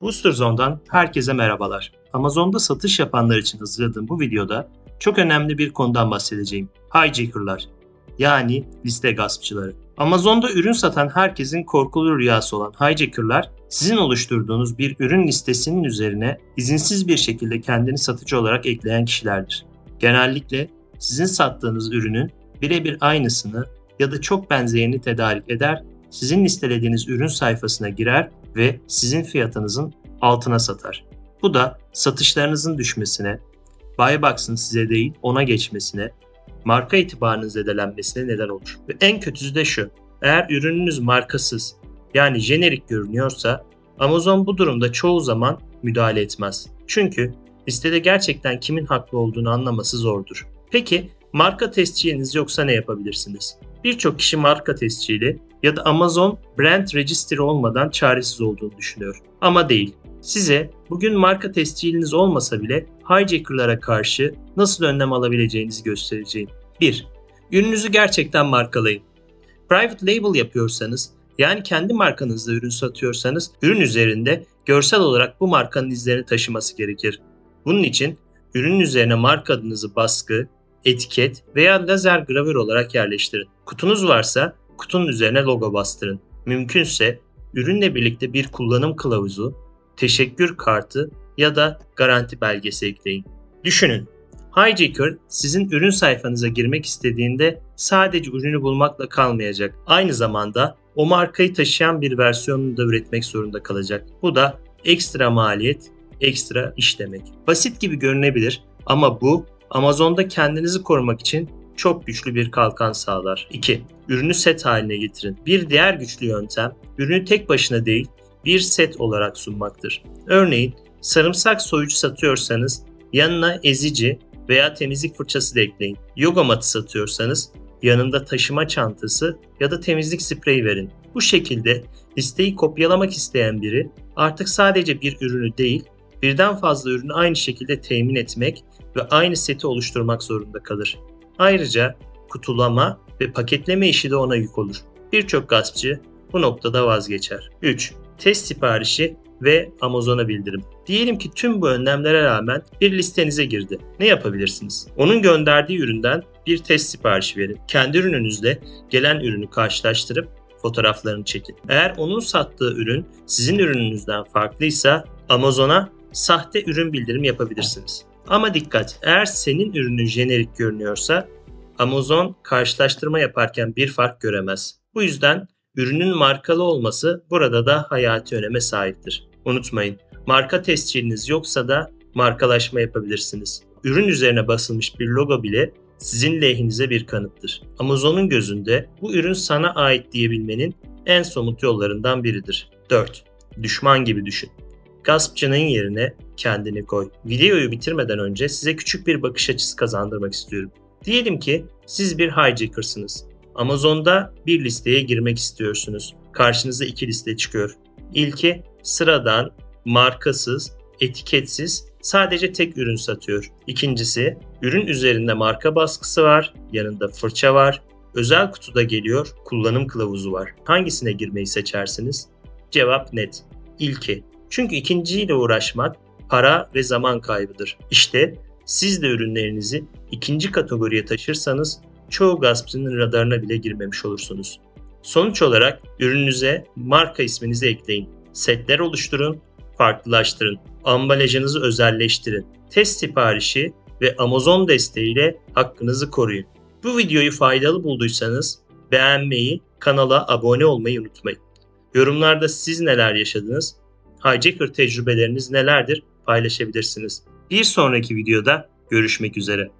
Booster Zone'dan herkese merhabalar. Amazon'da satış yapanlar için hazırladığım bu videoda çok önemli bir konudan bahsedeceğim. Hijacker'lar yani liste gaspçıları. Amazon'da ürün satan herkesin korkulu rüyası olan hijacker'lar sizin oluşturduğunuz bir ürün listesinin üzerine izinsiz bir şekilde kendini satıcı olarak ekleyen kişilerdir. Genellikle sizin sattığınız ürünün birebir aynısını ya da çok benzerini tedarik eder, sizin listelediğiniz ürün sayfasına girer ve sizin fiyatınızın altına satar. Bu da satışlarınızın düşmesine, Buybox'ın size değil ona geçmesine, marka itibarının zedelenmesine neden olur. Ve en kötüsü de şu. Eğer ürününüz markasız yani jenerik görünüyorsa Amazon bu durumda çoğu zaman müdahale etmez. Çünkü listede gerçekten kimin haklı olduğunu anlaması zordur. Peki marka tesciliniz yoksa ne yapabilirsiniz? Birçok kişi marka tescili ya da Amazon Brand Registry olmadan çaresiz olduğunu düşünüyor. Ama değil. Size bugün marka tesciliniz olmasa bile hijacker'lara karşı nasıl önlem alabileceğinizi göstereceğim. 1. Ürününüzü gerçekten markalayın. Private label yapıyorsanız yani kendi markanızda ürün satıyorsanız ürün üzerinde görsel olarak bu markanın izlerini taşıması gerekir. Bunun için ürünün üzerine marka adınızı baskı, etiket veya lazer gravür olarak yerleştirin. Kutunuz varsa kutunun üzerine logo bastırın. Mümkünse ürünle birlikte bir kullanım kılavuzu, teşekkür kartı ya da garanti belgesi ekleyin. Düşünün, Hijacker sizin ürün sayfanıza girmek istediğinde sadece ürünü bulmakla kalmayacak. Aynı zamanda o markayı taşıyan bir versiyonunu da üretmek zorunda kalacak. Bu da ekstra maliyet, ekstra iş demek. Basit gibi görünebilir ama bu Amazon'da kendinizi korumak için çok güçlü bir kalkan sağlar. 2. Ürünü set haline getirin. Bir diğer güçlü yöntem, ürünü tek başına değil, bir set olarak sunmaktır. Örneğin sarımsak soyucu satıyorsanız yanına ezici veya temizlik fırçası da ekleyin. Yoga matı satıyorsanız yanında taşıma çantası ya da temizlik spreyi verin. Bu şekilde listeyi kopyalamak isteyen biri artık sadece bir ürünü değil, birden fazla ürünü aynı şekilde temin etmek ve aynı seti oluşturmak zorunda kalır. Ayrıca kutulama ve paketleme işi de ona yük olur. Birçok gaspçı bu noktada vazgeçer. 3. Test siparişi ve Amazon'a bildirim. Diyelim ki tüm bu önlemlere rağmen bir listenize girdi. Ne yapabilirsiniz? Onun gönderdiği üründen bir test siparişi verin. Kendi ürününüzle gelen ürünü karşılaştırıp fotoğraflarını çekin. Eğer onun sattığı ürün sizin ürününüzden farklıysa Amazon'a sahte ürün bildirim yapabilirsiniz. Ama dikkat, eğer senin ürünün jenerik görünüyorsa Amazon karşılaştırma yaparken bir fark göremez. Bu yüzden ürünün markalı olması burada da hayati öneme sahiptir. Unutmayın, marka tesciliniz yoksa da markalaşma yapabilirsiniz. Ürün üzerine basılmış bir logo bile sizin lehinize bir kanıttır. Amazon'un gözünde bu ürün sana ait diyebilmenin en somut yollarından biridir. 4. Düşman gibi düşün. Gaspçının yerine kendini koy. Videoyu bitirmeden önce size küçük bir bakış açısı kazandırmak istiyorum. Diyelim ki siz bir hijackersınız. Amazon'da bir listeye girmek istiyorsunuz. Karşınıza iki liste çıkıyor. İlki sıradan, markasız, etiketsiz, sadece tek ürün satıyor. İkincisi ürün üzerinde marka baskısı var, yanında fırça var, özel kutuda geliyor, kullanım kılavuzu var. Hangisine girmeyi seçersiniz? Cevap net. İlki. Çünkü ikinciyle uğraşmak para ve zaman kaybıdır. İşte siz de ürünlerinizi ikinci kategoriye taşırsanız çoğu gaspçının radarına bile girmemiş olursunuz. Sonuç olarak ürününüze marka isminizi ekleyin. Setler oluşturun, farklılaştırın. Ambalajınızı özelleştirin. Test siparişi ve Amazon desteğiyle hakkınızı koruyun. Bu videoyu faydalı bulduysanız beğenmeyi, kanala abone olmayı unutmayın. Yorumlarda siz neler yaşadınız? Hijacker tecrübeleriniz nelerdir paylaşabilirsiniz. Bir sonraki videoda görüşmek üzere.